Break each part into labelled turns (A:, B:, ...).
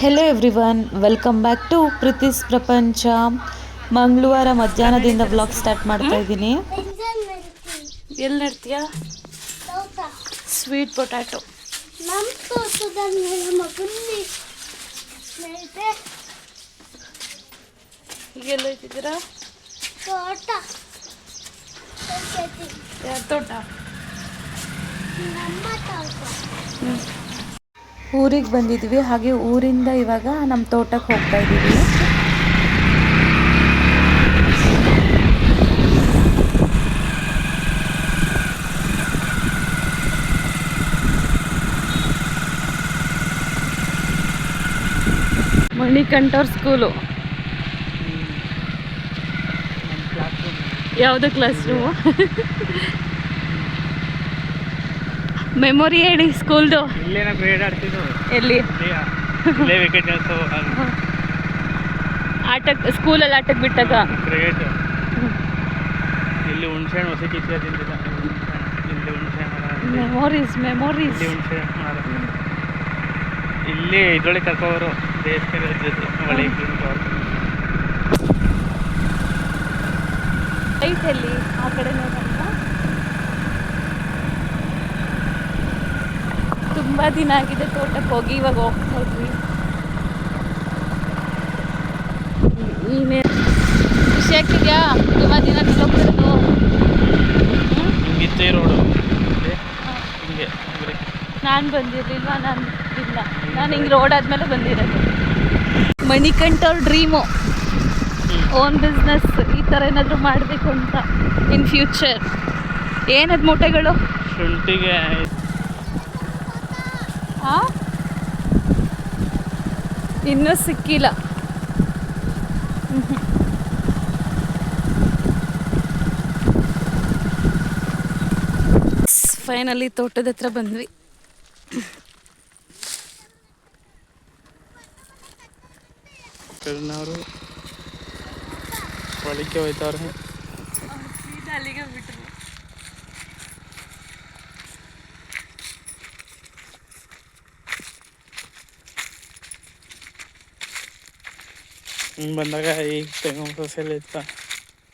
A: Hello everyone welcome back to Preethi's ಪ್ರಪಂಚ ಮಂಗಳವಾರ ಮಧ್ಯಾಹ್ನದಿಂದ ಬ್ಲಾಗ್ ಸ್ಟಾರ್ಟ್ ಮಾಡ್ತಾ ಇದ್ದೀನಿ. ಎಲ್ಲಿ ನಡ್ತೀಯಾ? ಸ್ವೀಟ್ ಪೊಟ್ಯಾಟೊ
B: ಹೀಗೆಲ್ಲ
A: ಈಗೆಲ್ಲ
B: ತೋಟ.
A: ತೋಟ? ಊರಿಗೆ ಬಂದಿದ್ವಿ. ಹಾಗೆ ಊರಿಂದ ಇವಾಗ ನಮ್ಮ ತೋಟಕ್ಕೆ ಹೋಗ್ತಾ ಇದ್ದೀವಿ. ಮಣಿಕಂಠವ್ರ ಸ್ಕೂಲು. ಯಾವುದು ಕ್ಲಾಸ್ ರೂಮು ಮೆಮೊರಿ ಹೇಳಿ ಸ್ಕೂಲ್ದು
C: ಇಲ್ಲೇನ ಗ್ರೇಡ್ ಆಡ್ತಿದ್ದು
A: ಎಲ್ಲಿ?
C: ಇಲ್ಲೇ ಇಲ್ಲೇ ವಿಕೆಟ್
A: ಆಟಕ್ಕೆ ಸ್ಕೂಲಲ್ಲಿ ಆಟಕ್ಕೆ ಬಿಟ್ಟಾಗ?
C: ಕ್ರಿಕೆಟ್ ಇಲ್ಲಿ ಹುಣ್ಸೆ ಹಣ್ಣು ಹೊಸ ಕಿಚ್ಚ ತಿಂದಿಲ್ಲ. ಇಲ್ಲಿ ಹುಣ್ಸೆ ಮರ ಇಲ್ಲಿ
A: ಮೆಮೊರೀಸ್ ಮೆಮೊರೀಸ್
C: ಇಲ್ಲಿ ಹುಣ್ಸೆ ಇಲ್ಲಿ ಇದ್ರೊಳಗೆ ಕರ್ಕೋರು ದೇಶಕ್ಕೆ ಜೊತೆ. ಐತೆ
A: ಐತಲ್ಲಿ ಆ ಕಡೆ ನೋಡೋಣ ತುಂಬ ದಿನ ಆಗಿದೆ ತೋಟಕ್ಕೆ ಹೋಗಿ ಇವಾಗ ಹೋಗ್ತಾ ಇದ್ವಿ. ಖುಷಿ ಆಗ್ತಿದ್ಯಾ ತುಂಬ ದಿನ ಹೋಗ್ತಿರೋದು
C: ಹಿಂಗಿತ್ತೇ ರೋಡು ಹಿಂಗೆ ಅಂದ್ರೆ
A: ನಾನು ಬಂದಿರ್ಲಿಲ್ವಾ? ನಾನು ಇಲ್ಲ. ನಾನು ಹಿಂಗೆ ರೋಡ್ ಆದಮೇಲೆ ಬಂದಿರೋದು. ಮಣಿಕಂಠ ಅವ್ರ ಡ್ರೀಮು ಓನ್ ಬಿಸ್ನೆಸ್ ಈ ಥರ ಏನಾದರೂ ಮಾಡಬೇಕು ಅಂತ ಇನ್ ಫ್ಯೂಚರ್ ಏನದು ಮೂಟೆಗಳು?
C: ಶುಂಠಿಗೆ?
A: ಇನ್ನೂ ಸಿಕ್ಕಿಲ್ಲ. ಫೈನಲಿ ತೋಟದ ಹತ್ರ ಬಂದ್ವಿ.
C: ಒಳಕ್ಕೆ ಹಿಂಗೆ ಬಂದಾಗ ಈಗ ತೆಂಗು ಸಸಿಯಲ್ಲಿ ಇತ್ತ.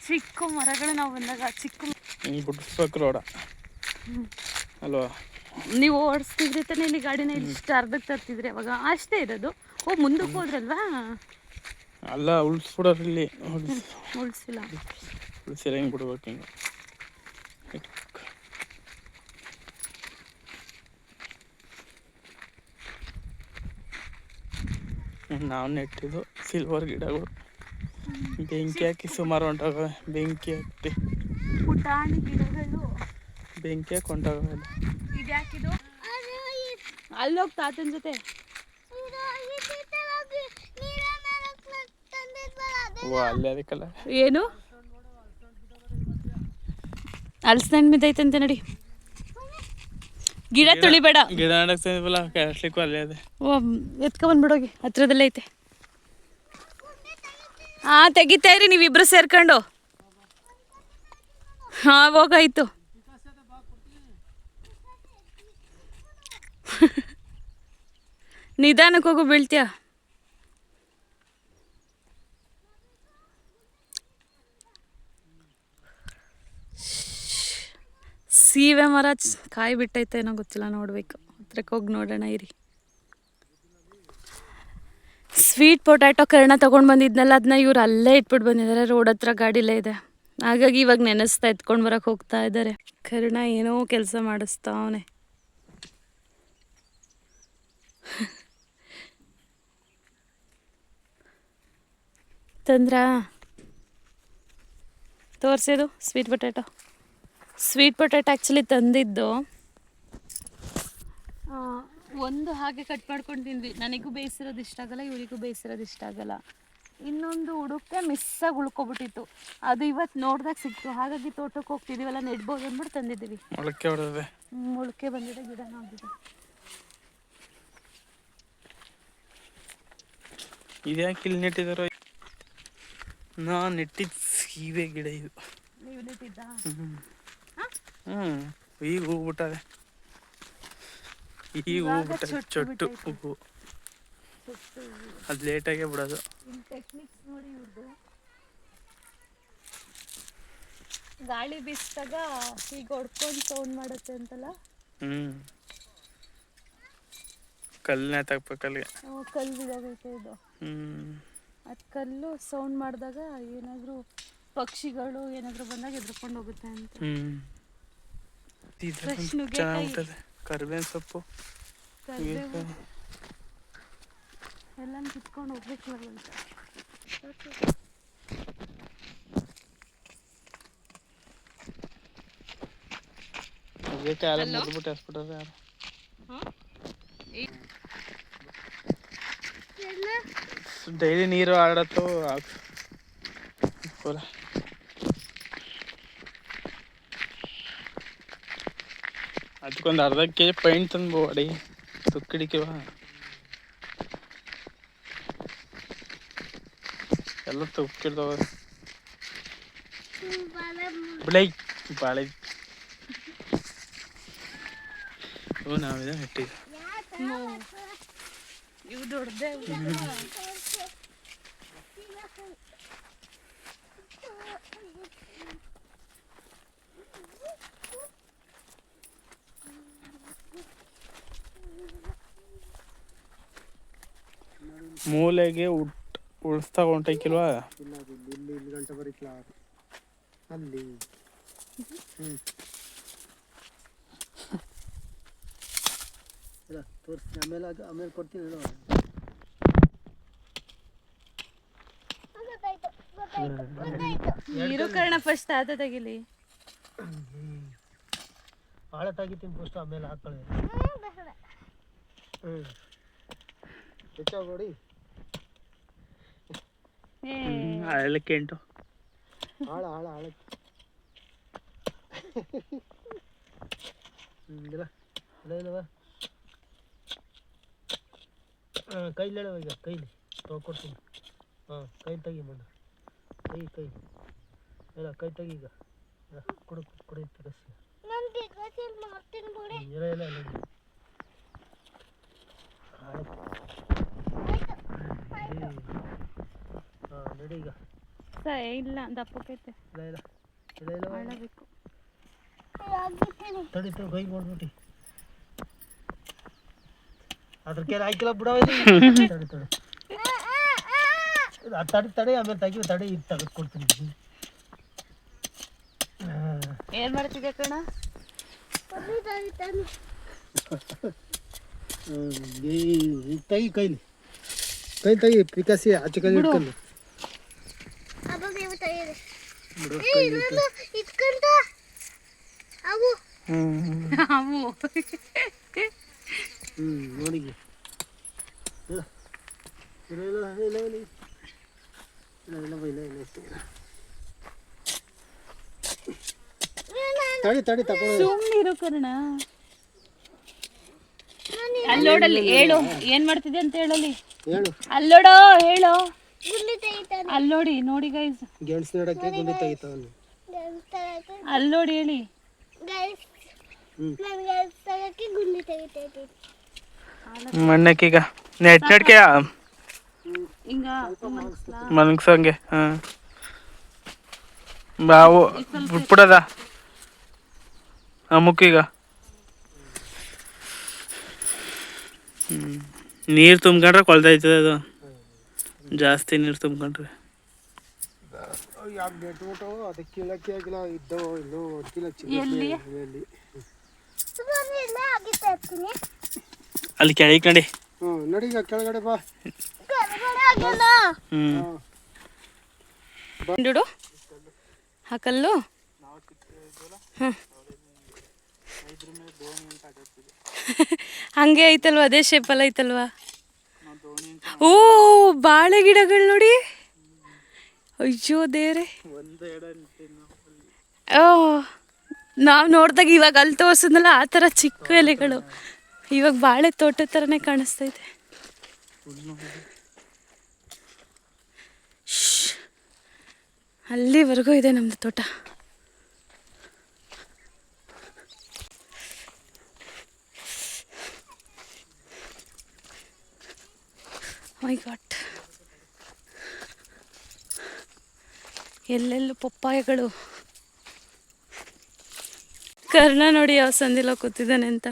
A: ಚಿಕ್ಕ ಮರಗಳು ನಾವು ಬಂದಾಗ ಚಿಕ್ಕ
C: ಹಿಂಗೆ ಬಿಡಿಸ್ಬೇಕು ರೋಡ. ಅಲ್ವಾ?
A: ನೀವು ಓಡಿಸ್ತಿದ್ರಿ ತಾನೇ ಇಲ್ಲಿ ಗಾಡಿನ ಇಷ್ಟು ಅರ್ಧಕ್ಕೆ ತರ್ತಿದ್ರಿ ಅವಾಗ ಅಷ್ಟೇ ಇರೋದು. ಓ ಮುಂದಕ್ಕೆ ಹೋದ್ರಲ್ವಾ?
C: ಅಲ್ಲ ಉಳಿಸ್ಬಿಡೋರು ಇಲ್ಲಿ
A: ಉಳಿಸಿಲ್ಲ.
C: ಉಳಿಸಿಲ್ಲ ಹಿಂಗೆ ಬಿಡ್ಬೇಕು ಹಿಂಗೆ. ನಾವು ನೆಟ್ಟಿದ್ದು ಸಿಲ್ವರ್ ಗಿಡಗಳು. ಬೆಂಕಿ ಹಾಕಿ ಸುಮಾರು ಹೊಂಟೋಗವೆ ಬೆಂಕಿ ಹಾಕಿ.
A: ಪುಟಾಣಿ ಗಿಡಗಳು.
C: ಬೆಂಕಿ ಹಾಕಿ ಹೊಂಟೋಗವೆ
A: ಅಲ್ಲೋಗಿ ತಾತನ ಜೊತೆ.
C: ಓ ಅಲ್ಲಿ ಅದಕ್ಕಲ್ಲ.
A: ಏನು? ಅಲ್ಸಣ್ಣ ಬಿದ್ದೈತಂತೆ ನೋಡಿ. ಗಿಡ ತುಳಿಬೇಡ.
C: ಗಿಡ ನಡಕ್ ತಂದಿವಲ್ಲ ಕೆಳಸ್ಲಿಕ್ಕೂ ಅಲ್ಲೇ ಅದೇ
A: ಓ ಎತ್ಕೊ ಬಂದ್ಬಿಡೋಗಿ ಹತ್ರದಲ್ಲೇ ಐತೆ. ಹಾ ತೆಗಿತಾ ಇರಿ ನೀವಿಬ್ರು ಸೇರ್ಕೊಂಡು. ಹಾ ಹೋಗಾಯ್ತು. ನಿಧಾನಕ್ಕೆ ಹೋಗು ಬೀಳ್ತೀಯ? ಸೀವೆ ಮರ ಕಾಯಿ ಬಿಟ್ಟೈತೆ ಏನೋ ಗೊತ್ತಿಲ್ಲ, ನೋಡಬೇಕು. ಹತ್ರಕ್ಕೆ ಹೋಗಿ ನೋಡೋಣ, ಇರಿ. ಸ್ವೀಟ್ ಪೊಟ್ಯಾಟೊ ಕರ್ಣ ತೊಗೊಂಡು ಬಂದಿದ್ನಲ್ಲ ಅದನ್ನ ಇವ್ರು ಅಲ್ಲೇ ಇಟ್ಬಿಟ್ಟು ಬಂದಿದ್ದಾರೆ ರೋಡ್ ಹತ್ರ ಗಾಡಿಲೇ ಇದೆ. ಹಾಗಾಗಿ ಇವಾಗ ನೆನೆಸ್ತಾ ಎತ್ಕೊಂಡು ಬರೋಕೆ ಹೋಗ್ತಾ ಇದ್ದಾರೆ ಕರ್ಣ ಏನೋ ಕೆಲಸ ಮಾಡಿಸ್ತಾವನೆ ತಂದ್ರಾ? ತೋರಿಸೋದು sweet potato sweet potato actually ತಂದಿದ್ದು. ಆ, ಒಂದು ಹಾಗೆ ಕಟ್ ಮಾಡ್ಕೊಂಡು ತಿಂದ್ವಿ. ನನಗೂ ಬೇಯಿಸಿರೋದು ಇಷ್ಟ ಆಗಲ್ಲ ಇವರಿಗೂ ಬೇಯಿಸಿರೋದು ಇಷ್ಟ ಆಗಲ್ಲ. ಇನ್ನೊಂದು ಉಡುಕ್ಕೆ ಮಿಸ್ಸಾಗಿ ಉಳ್ಕೊಬಿಟ್ಟಿತ್ತು. ಅದು ಇವತ್ತು ನೋಡ್ದಾಗ ಸಿಕ್ತು. ಹಾಗಾಗಿ ತೋಟಕ್ಕೆ ಹೋಗ್ತಿದ್ದೀವಲ್ಲ ನೆಡ್ಬೋದು ಅಂದ್ಬಿಟ್ಟು ತಂದಿದ್ದೀವಿ.
C: ಮೊಳಕೆ ಹೊಡೆದಿದೆ.
A: ಮೊಳಕೆ ಬಂದಿದೆ ಗಿಡ ಆಗಿದೆ
C: ಇದ್ಯಾಕೆ ಇಲ್ಲಿ ನೆಟ್ಟಿದಾರೋ? ನಾ ನೆಟ್ಟಿದ್ದು ಸೀವೆ ಗಿಡ ಇದು.
A: ನೀವು ನೆಟ್ಟಿದ್ದ?
C: ಹ್ಞೂ ಈಗ ಹೋಗ್ಬಿಟ್ಟ ಬಿಟ್ಟದೆ ಈಗ ಹೋಗ್ಬಿಟ್ಟ
A: ಇವಾಗ
C: ಬಿಟ್ಟದೆ
A: ಚೊಟ್ಟು
C: ಹೂವು. ಅದು ಲೇಟಾಗೇ ಬಿಡೋದು.
A: ಗಾಳಿ ಬೀಸಿದಾಗ ಈಗ ಹೊಡ್ಕೊಂಡು ಸೌಂಡ್ ಮಾಡುತ್ತೆ ಅಂತಲ್ಲ?
C: ಹ್ಮ್. ಕಲ್ಲನ್ನ ತಗ್ಬೇಕಲ್ಲಿಗೆ
A: ಕಲ್ಲು ಇದು.
C: ಹ್ಮ್.
A: ಅದು ಕಲ್ಲು ಸೌಂಡ್ ಮಾಡಿದಾಗ ಏನಾದರೂ ಪಕ್ಷಿಗಳು ಏನಾದರೂ ಬಂದಾಗ ಎದ್ರುಕೊಂಡು ಹೋಗುತ್ತೆ ಅಂತ.
C: ಹ್ಞೂ ಚೆನ್ನಾಗಿ ಕರ್ಬೇವಿನ ಸೊಪ್ಪು
A: ಎಲ್ಲ ಕಿತ್ಕೊಂಡು ಹೋಗ್ಬೇಕು ಅಂತ
C: ಅದಕ್ಕೆ ಯಾರು? ಯಾರು ಡೈಲಿ ನೀರು ಆಡತ್ತು ಹಾಕು ಅದಕ್ಕೊಂದು ಅರ್ಧ ಕೆ ಜಿ ಪೈಂಟ್ ತಂದು ಅಡಿ ತುಕ್ಕಿಡಿಕೆವ ಎಲ್ಲ ತುಕ್ಕಿಡ್ತಾವ ಬಿಳೈ ಬಾಳೆ ಓ ನಾವಿದೆ ಇಟ್ಟಿದ್ದು ಮೂಲೆಗೆ ಉಟ್ ಉಳಿಸ್ತಾ ಹೊಂಟೈಕಿಲ್ವಾ?
D: ಇಲ್ಲ ಅದು ಇಲ್ಲಿ ಇಲ್ಲಿ ಗಂಟೆ ಬರೀಕ್ಲ ಅಲ್ಲಿ ಹ್ಞೂ ಇಲ್ಲ ತೋರಿಸ್ತೀನಿ. ಆಮೇಲೆ ಅದು ಆಮೇಲೆ ಕೊಡ್ತೀನಿ ಹೇಳು.
A: ಕರ್ಣ ಫಸ್ಟ್ ತಾತ ತೆಗಿಲಿ.
D: ಭಾಳ ತೆಗಿತೀನಿ ಫಸ್ಟ್ ಆಮೇಲೆ ಹಾಕೊಳ್ಳಿ. ಹ್ಞೂ ಹೆಚ್ಚಾಗಿ ನೋಡಿ.
A: ಏ
C: ಅಳಕ್ಕೆ ಎಂಟು
D: ಆಳ ಆಳ ಆಳ. ಹ್ಞೂ ಇಲ್ಲ ಇಲ್ಲ ಇಲ್ಲವ ಹಾಂ ಕೈಲಿ ಹೇಳವ ಈಗ ಕೈಲಿ. ತೊಗೊಡ್ತೀನಿ ಹಾಂ ಕೈ ತೆಗಿ ಮಣ್ಣು ಕೈ ಕೈ ಇಲ್ಲ ಕೈ ತೆಗಿ ಈಗ. ಕೊಡು ಕೊಡಿ ತಗಸಿ ಇಲ್ಲ ಇಲ್ಲ ಇಲ್ಲ. ಆಯ್ತು ನಡಿ ಈಗ.
A: ಇಲ್ಲ ದಪ್ಪಕ್ಕೈತೆ
D: ಇಲ್ಲ ಇಲ್ಲ. ಇಲ್ಲ ಇಲ್ಲ
A: ಮಾಡಬೇಕು
B: ಆಗಿದ್ದೀನಿ
D: ತಡಿ ತಡಿ ಕೈ ಮಾಡ್ಬಿಟ್ಟು ಅದ್ರ ಕೇಳಿ ಹಾಕಿಲ್ಲ ಬಿಡವ. ತಡಿ ತಡಿ ತಡಿ. ತಡಿ ಆಮೇಲೆ ತೆಗಿ ತಡಿ ಇದು ತೆಗೆದು ಕೊಡ್ತೀನಿ
A: ಏನ್ ಮಾಡ್ತಿದ್ದೆ ಕಣ?
D: ತೆಗಿ ಕೈಲಿ. ಕೈ ತೆಗಿ ಪಿಕಾಸಿ ಆಚೆ ಕೈ ಇಟ್ಕೊಂಡು ತಡಿ ತಡಿ ತಗೊಂಡು.
A: ಸುಮ್ಮನಿರು ಕರ್ಣ. ಅಲ್ಲಿ ನೋಡಲ್ಲಿ ಹೇಳು ಏನ್ ಮಾಡ್ತಿದ್ದೆ ಅಂತ ಹೇಳಲಿ?
D: ಹೇಳು.
A: ಅಲ್ಲೋಡೋ ಹೇಳು. ಅಲ್ಲಿ ನೋಡಿ ನೋಡಿ ಗೈಸ್
D: ಗೆಣಸ್ ನೆಡಕ್ಕೆ ಗುಂಡಿ ತೆಗಿತಾವನು.
A: ಅಲ್ಲಿ ನೋಡಿ ಹೇಳಿ.
B: ಗೈಸ್. ನಾನು ತೆಗಕ್ಕೆ ಗುಂಡಿ
C: ಮಣ್ಣಕ್ಕೀಗ ನೆಟ್ ನಡ್ಕೆಯ?
A: ಹಿಂಗ
C: ಮನ್ಗ್ಸಂಗೆ ಹಾಂ. ಬಾವು ಬಿಟ್ಬಿಡದ. ಅಮುಕ್ಕೀಗ. ಹ್ಞೂ ನೀರು ತುಂಬ್ಕೊಂಡ್ರೆ ಕೊಳ್ತೈತದೆ ಅದು. ಜಾಸ್ತಿ ನೀರು ತುಂಬ್ಕೊಂಡ್ರಿ
D: ಅದಕ್ಕೆ ಆಗಿಲ್ಲ
B: ಇದ್ದೋ ಇಲ್ಲೋ
C: ಅಲ್ಲಿ ಕೆಳಗೆ ನಡಿ
D: ಹ್ಞೂ ನಡೀಗ ಕೆಳಗಡೆ ಬಾ.
C: ಹ್ಞೂ.
A: ಆ ಕಲ್ಲು. ಹಂಗೆ ಐತಲ್ವಾ? ಅದೇ ಶೇಪಲ್ಲ ಐತಲ್ವಾ? ಓ, ಬಾಳೆ ಗಿಡಗಳು ನೋಡಿ. ಅಯ್ಯೋ ದೇವ್ರೆ. ಓ, ನಾವು ನೋಡಿದಾಗ ಇವಾಗ ಅಲ್ಲಿ ತೋರ್ಸಿದ್ನಲ್ಲ, ಆ ಥರ ಚಿಕ್ಕ ಎಲೆಗಳು. ಇವಾಗ ಬಾಳೆ ಥರನೇ ಕಾಣಿಸ್ತಾ ಇದೆ. ಅಲ್ಲಿವರೆಗೂ ಇದೆ ನಮ್ಮದು ತೋಟ. ಮೈ ಗಾಟ್ ಎಲ್ಲೆಲ್ಲೂ ಪಪ್ಪಾಯಗಳು. ಕರ್ಣ ನೋಡಿ ಯಾವ ಸಂದಿಲ್ಲ ಕೂತಿದ್ದಾನೆ ಅಂತ.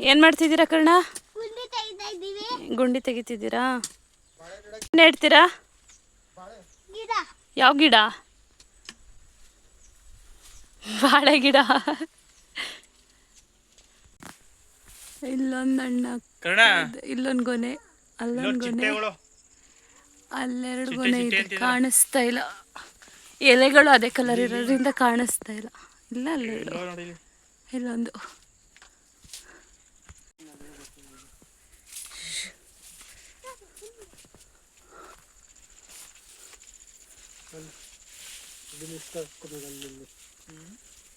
A: ಏನು ಮಾಡ್ತಿದ್ದೀರಾ ಕರ್ಣ?
B: ಗುಂಡಿ
A: ತೆಗಿತಿದ್ದೀರಾ? ನೆಡ್ತೀರಾ? ಯಾವ ಗಿಡ? ಬಾಳೆ ಗಿಡ. ಇಲ್ಲೊಂದು ಇಲ್ಲೊಂದ್ ಗೊನೆ ಅಲ್ಲೊಂದು ಗೊನೆ. ಅಲ್ಲೆರಡು ಗೊನೆ ಇದೆ ಕಾಣಿಸ್ತಾ ಇಲ್ಲ. ಎಲೆಗಳು ಅದೇ ಕಲರ್ ಇರೋದ್ರಿಂದ ಕಾಣಿಸ್ತಾ ಇಲ್ಲ. ಇಲ್ಲ ಅಲ್ಲೆರಡು. ಇಲ್ಲೊಂದು.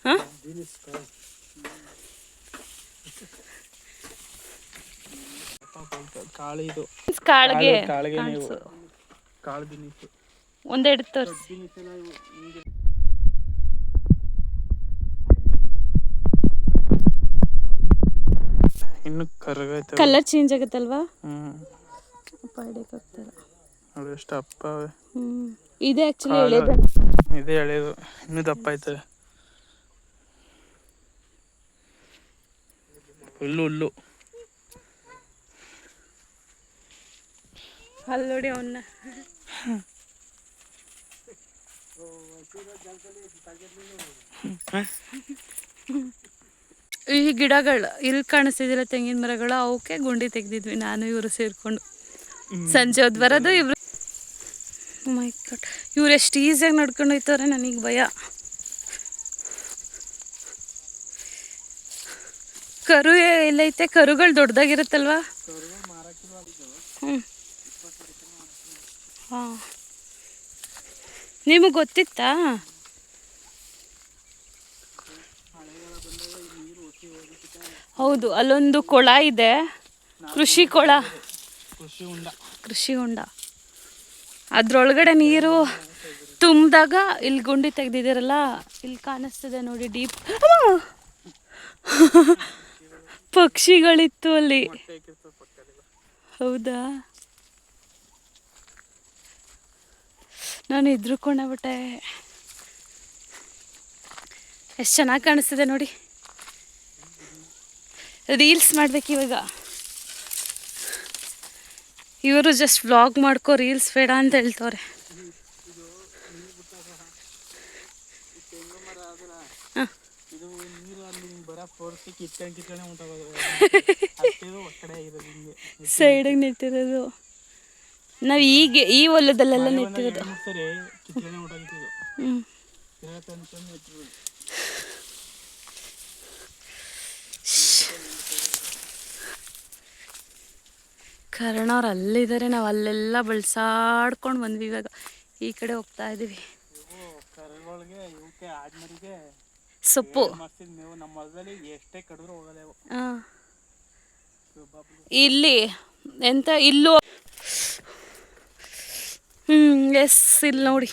A: ಹಾ?
C: ಕಾಳು ಇದು
A: ಕಾಳಿಗೆ.
C: ಕಾಳು- ಕಾಳಿಗೆ ನೀವು
A: ಕಾಣಿಸು.
C: ಕಾಳು ದಿನಿಸು
A: ಒಂದೆರಡು ತೋರಿಸಿ.
C: ದಿನಿಸೆಲ್ಲ ಇವು ಹಿಂಗೆ ಇನ್ನು ಕರಗೈತೆ
A: ಕಲರ್ ಚೇಂಜ್ ಆಗುತ್ತಲ್ವಾ?
C: ಹ್ಮ್.
A: ಹಿಡಿಯಕ್ಕಾಗ್ತಿಲ್ಲ
C: ನೋಡಿ ಎಷ್ಟು ಅಪ್ಪ
A: ಇದೆ ಆಕ್ಚುಲಿ
C: ಎಳೆದು
A: ಎಳೆದ.
C: ಇದೇ ಎಳೆದು. ಇನ್ನೂ ದಪ್ಪ ಐತೆ ಹುಲ್ಲು ಹುಲ್ಲು.
A: ಅಲ್ಲಿ ನೋಡಿ ಅವನ್ನ. ಈ ಗಿಡಗಳು, ಇಲ್ಲಿ ಕಾಣಿಸ್ತಿದಿಲ್ಲ ತೆಂಗಿನ ಮರಗಳು, ಅವಕ್ಕೆ ಗುಂಡಿ ತೆಗ್ದಿದ್ವಿ, ನಾನು ಇವರು ಸೇರ್ಕೊಂಡು. ಸಂಜೆ ಹೊತ್ತು ಬರೋದು ಇವ್ರು. ಇವ್ರು ಎಷ್ಟು ಈಸಿಯಾಗಿ ನಡ್ಕೊಂಡು ಹೋಯ್ತವ್ರೆ ನನಗೆ ಭಯ. ಕರು ಎಲ್ಲೈತೆ? ಕರುಗಳು ದೊಡ್ಡದಾಗಿರುತ್ತಲ್ವಾ? ನಿಮಗೆ ಗೊತ್ತಿತ್ತಾ? ಹೌದು, ಅಲ್ಲೊಂದು ಕೊಳ ಇದೆ. ಕೃಷಿ ಕೊಳ. ಕೃಷಿ ಹೊಂಡ. ಅದ್ರೊಳಗಡೆ ನೀರು ತುಂಬಿದಾಗ ಇಲ್ಲಿ ಗುಂಡಿ ತೆಗ್ದಿದ್ದೀರಲ್ಲ, ಇಲ್ಲಿ ಕಾಣಿಸ್ತದೆ ನೋಡಿ ಡೀಪ್. ಪಕ್ಷಿಗಳಿತ್ತು ಅಲ್ಲಿ. ಹೌದಾ? ನಾನು ಎದ್ರುಕೊಂಡಬಿಟ್ಟೆ ಎಷ್ಟು ಚೆನ್ನಾಗಿ ಕಾಣಿಸ್ತಿದೆ ನೋಡಿ. ರೀಲ್ಸ್ ಮಾಡ್ಬೇಕು ಇವಾಗ. ಇವರು ಜಸ್ಟ್ ವ್ಲಾಗ್ ಮಾಡ್ಕೋ ರೀಲ್ಸ್ ಬೇಡ ಅಂತ ಹೇಳ್ತವ್ರೆ. ಸೈಡಿಗೆ ನೆಟ್ಟಿರೋದು ನಾವು ಈಗ ಈ ಹೊಲದಲ್ಲೆಲ್ಲ ನೆಟ್ಟಿರೋದು. ಕರ್ಣ ಅವ್ರು ಅಲ್ಲಿದ್ದಾರೆ ನಾವು ಅಲ್ಲೆಲ್ಲ ಬಳ್ಸಾಡ್ಕೊಂಡು ಬಂದ್ವಿ ಇವಾಗ. ಈ ಕಡೆ ಹೋಗ್ತಾ
C: ಇದೀವಿ.
A: ಸೊಪ್ಪು. ಇಲ್ಲಿ ಎಂತ ಇಲ್ಲೂ ಎಸ್ ಇಲ್ಲಿ ನೋಡಿ.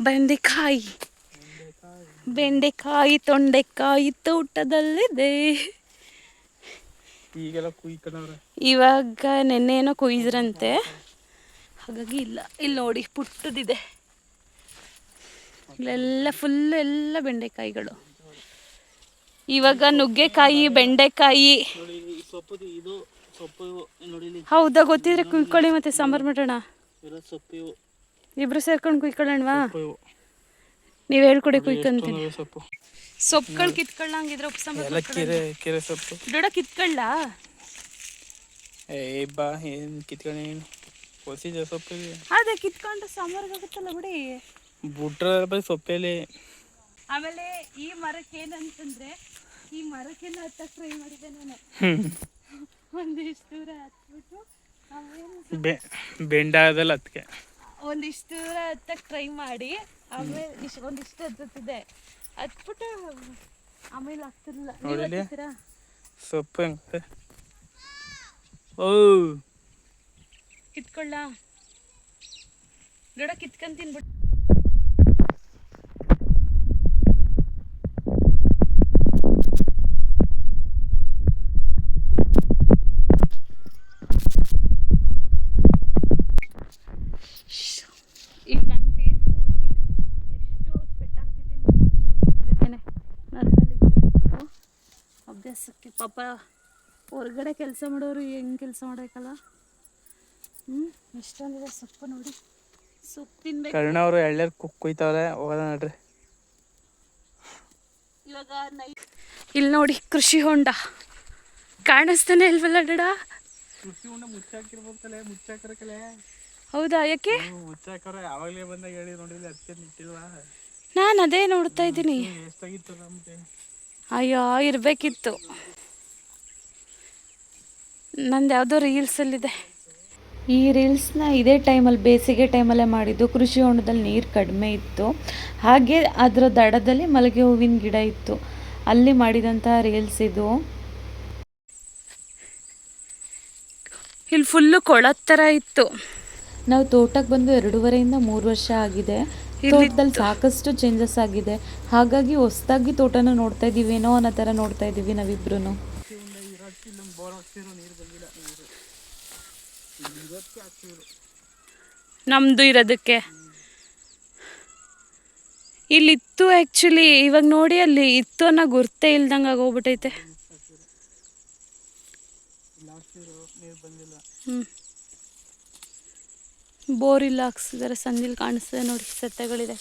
A: ಬೆಂಡೆಕಾಯಿ. ಬೆಂಡೆಕಾಯಿ ತೊಂಡೆಕಾಯಿ ತೋಟದಲ್ಲಿದೆ. ಇವಾಗ ನೆನ್ನೆ ಏನೋ ಕುಯ್ದ್ರಂತೆ. ಹಾಗಾಗಿ ಇಲ್ಲ. ಇಲ್ಲಿ ನೋಡಿ ಪುಟ್ಟದಿದೆ. ಇಲ್ಲೆಲ್ಲ ಫುಲ್ ಎಲ್ಲ ಬೆಂಡೆಕಾಯಿಗಳು. ಇವಾಗ ನುಗ್ಗೆಕಾಯಿ ಬೆಂಡೆಕಾಯಿ. ಹೌದಾ ಗೊತ್ತಿದ್ರೆ ಕುಯ್ಕೊಳ್ಳಿ ಮತ್ತೆ ಸಾಂಬಾರು ಮಾಡೋಣ. ಇಬ್ರು ಸೇರ್ಕೊಂಡು ಕುಯ್ಕೊಳ್ಳೋಣವಾ? ನೀವು ಹೇಳ್ಕೊಡಿ ಕುಯ್ಕೊಂತೀನಿ. ಸೊಪ್ಪುಗಳು ಕಿತ್ಕೊಳ್ಳಂಗಿದ್ರೆ ಉಪ್ಪು ಸಾಂಬಾರು
C: ಎಲ್ಲ ಕೆರೆ ಕೆರೆ ಸೊಪ್ಪು.
A: ದೊಡ್ಡ ಕಿತ್ಕೊಳ್ಳ?
C: ಏ ಬಾ ಏನು ಕಿತ್ಕೊಂಡು ಏನು ಹೊಸಿದೆ ಸೊಪ್ಪು.
A: ಅದೇ ಕಿತ್ಕೊಂಡು ಸಾಂಬಾರ್ಗೆ ಆಗುತ್ತಲ್ಲ ಬಿಡಿ.
C: ಬುಟ್ರ ಬರೀ ಸೊಪ್ಪೆಲೆ.
A: ಆಮೇಲೆ ಈ ಮರಕ್ಕೆ ಏನಂತಂದ್ರೆ ಈ ಮರಕ್ಕೆ ಹತ್ತಕ್ಕೆ ಟ್ರೈ ಮಾಡಿದೆ ನಾನು. ಒಂದಿಷ್ಟು ದೂರ ಹತ್ಬಿಟ್ಟು
C: ಬೆ ಬೆಂಡ ಅದಲ್ಲ ಅದಕ್ಕೆ
A: ಒಂದಿಷ್ಟು ದೂರ ಹತ್ತಕ್ಕೆ ಟ್ರೈ ಮಾಡಿ ಆಮೇಲೆ ಇಷ್ಟು ಒಂದಿಷ್ಟು ಹತ್ತಿದೆ ಹತ್ಬಿಟ್ಟು ಆಮೇಲೆ ಆಗ್ತಿರ್ಲಿಲ್ಲ. ನೀವು
C: ಸೊಪ್ಪು ಹೆಂಗೆ ಓ!
A: ಕಿತ್ಕೊಳ್ಳ. ನೋಡ ಕಿತ್ಕೊಂಡ್ ತಿನ್ಬಿಟ್ಟು ಇಲ್ಲಿ ನನ್ನ ಫೇಸ್ ನೋಡಿ ಎಷ್ಟು ಪೆಟ್ಟಾಗ್ತಿದೆ ಅಭ್ಯಾಸಕ್ಕೆ ಪಾಪ ಹೊರಗಡೆ ಕೆಲಸ ಮಾಡೋರು ಹೆಂಗೆ ಕೆಲಸ ಮಾಡಬೇಕಲ್ಲ? ಹ್ಮ್ ಎಷ್ಟೊಂದಿದೆ ಸೊಪ್ಪು ನೋಡಿ. ಸೊಪ್ಪು ತಿನ್ಬೇಕು.
C: ಕರ್ಣ ಅವರು ಕುಯ್ತಾವ್ರೆ ಹೋಗೋದ ನೋಡ್ರಿ.
A: ಇವಾಗ ನೈಟ್ ಇಲ್ಲಿ ನೋಡಿ ಕೃಷಿ ಹೊಂಡ. ಕಾಣಿಸ್ತಾನೆ ಇಲ್ವಲ್ಲ ಡಡ
C: ಕೃಷಿ ಹೊಂಡ ಮುಚ್ಚಾಕಿರ್ಬೇಕಲೆ ಮುಚ್ಚಾಕಿರಕಲೇ
A: ಹೌದಾ ಯಾಕೆ?
C: ಮುಚ್ಚಾಕರ ಯಾವಾಗಲೇ ಬಂದಾಗ ಹೇಳಿ ನೋಡಿಲ್ಲ ಅದಕ್ಕೆ ನಿಟ್ಟಿಲ್ವಾ?
A: ನಾನು ಅದೇ ನೋಡ್ತಾ ಇದ್ದೀನಿ.
C: ಎಷ್ಟಾಗಿತ್ತು ನಮಗೆ?
A: ಅಯ್ಯೋ ಇರಬೇಕಿತ್ತು. ನಂದು ಯಾವುದೋ ರೀಲ್ಸಲ್ಲಿದೆ
E: ಈ ರೀಲ್ಸ್ನ ಇದೇ ಟೈಮಲ್ಲಿ ಬೇಸಿಗೆ ಟೈಮಲ್ಲೇ ಮಾಡಿದ್ದು ಕೃಷಿ ಹೊಂಡದಲ್ಲಿ ನೀರು ಕಡಿಮೆ ಇತ್ತು. ಹಾಗೆ ಅದರ ದಡದಲ್ಲಿ ಮಲ್ಲಿಗೆ ಹೂವಿನ ಗಿಡ ಇತ್ತು. ಅಲ್ಲಿ ಮಾಡಿದಂತಹ ರೀಲ್ಸ್ ಇದು.
A: ಇಲ್ಲಿ ಫುಲ್ಲು ಕೊಳದ ಥರ ಇತ್ತು.
E: ನಾವು ತೋಟಕ್ಕೆ ಬಂದು ಎರಡೂವರೆಯಿಂದ ಮೂರು ವರ್ಷ ಆಗಿದೆ. ತೋಟದಲ್ಲಿ ಸಾಕಷ್ಟು ಚೇಂಜಸ್ ಆಗಿದೆ. ಹಾಗಾಗಿ ಹೊಸದಾಗಿ ತೋಟನ ನೋಡ್ತಾ ಇದೀವೇನೋ ಅನ್ನೋ ಥರ ನೋಡ್ತಾ ಇದ್ದೀವಿ ನಾವಿಬ್ರು
A: ನಮ್ದು ಇರೋದಕ್ಕೆ. ಇಲ್ಲಿ ಇತ್ತು ಆ್ಯಕ್ಚುಲಿ ಇವಾಗ ನೋಡಿ ಅಲ್ಲಿ ಇತ್ತು ಅನ್ನೋ ಗುರ್ತೇ ಇಲ್ದಂಗೆ ಆಗೋಗ್ಬಿಟ್ಟೈತೆ ಹ್ಞೂ ಬೋರ್ ಇಲ್ಲ ಹಾಕ್ಸಿದ್ದಾರೆ ಸಂದಿಲ್ ಕಾಣಿಸ್ತದೆ ನೋಡಿ ಸತ್ಯಗಳಿದೆ